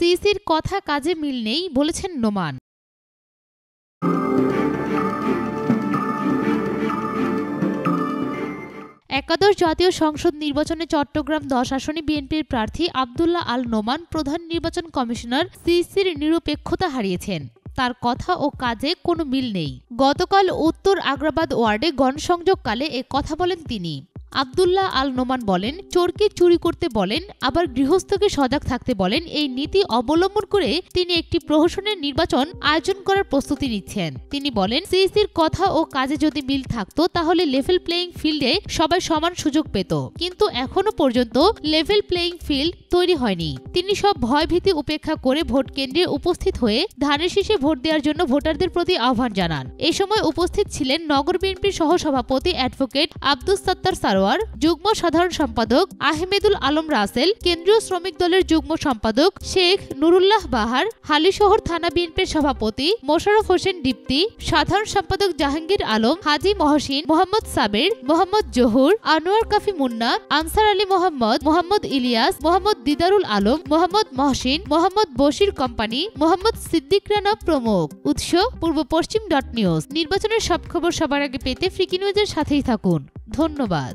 সিইসির কথা কাজে মিল নেই বলেছেন নোমান। একাদশ জাতীয় সংসদ নির্বাচনে চট্টগ্রাম দশ আসনে বিএনপির প্রার্থী আবদুল্লাহ আল নোমান প্রধান নির্বাচন কমিশনার সিইসির নিরপেক্ষতা হারিয়েছেন। তার কথা ও কাজে কোনো মিল নেই। গতকাল উত্তর আগ্রাবাদ ওয়ার্ডে গণসংযোগকালে এ কথা বলেন তিনি। আবদুল্লাহ আল নোমান বলেন, চোরকে চুরি করতে বলেন, আবার গৃহস্থকে সজাগ থাকতে বলেন, এই নীতি অবলম্বন করে তিনি একটি প্রহসনের নির্বাচন আয়োজন করার প্রস্তুতি নিচ্ছেন। তিনি বলেন, সিইসির কথা ও কাজে যদি মিল থাকতো, তাহলে লেভেল প্লেয়িং ফিল্ডে সবাই সমান সুযোগ পেত। কিন্তু এখনও পর্যন্ত লেভেল প্লেয়িং ফিল্ড তৈরি হয়নি। তিনি সব ভয়ভীতি উপেক্ষা করে ভোট কেন্দ্রে উপস্থিত হয়ে ধানের শীষে ভোট দেওয়ার জন্য ভোটারদের প্রতি আহ্বান জানান। এ সময় উপস্থিত ছিলেন নগর বিএনপির সহ সভাপতি অ্যাডভোকেট আব্দুস সত্তার সারোয়ার যুগ্ম সাধারণ সম্পাদক আহমেদুল আলম রাসেল, কেন্দ্রীয় শ্রমিক দলের যুগ্ম সম্পাদক শেখ নুরুল্লাহ বাহার, হালিশহর থানা বিএনপির সভাপতি মোশারফ হোসেন দীপ্তি, সাধারণ সম্পাদক জাহাঙ্গীর আলম, হাজি মহসিন, মোহাম্মদ সাবের, মোহাম্মদ জহুর, আনোয়ার কাফি মুন্না, আনসার আলী মোহাম্মদ মোহাম্মদ ইলিয়াস, মোহাম্মদ দিদারুল আলম, মোহাম্মদ মহসিন, মোহাম্মদ বশির কোম্পানি, মোহাম্মদ সিদ্দিক রানা প্রমুখ। উৎস, পূর্ব পশ্চিম ডট নিউজ। নির্বাচনের সব খবর সবার আগে পেতে ফ্রিকি নিউজের সাথেই থাকুন। ধন্যবাদ।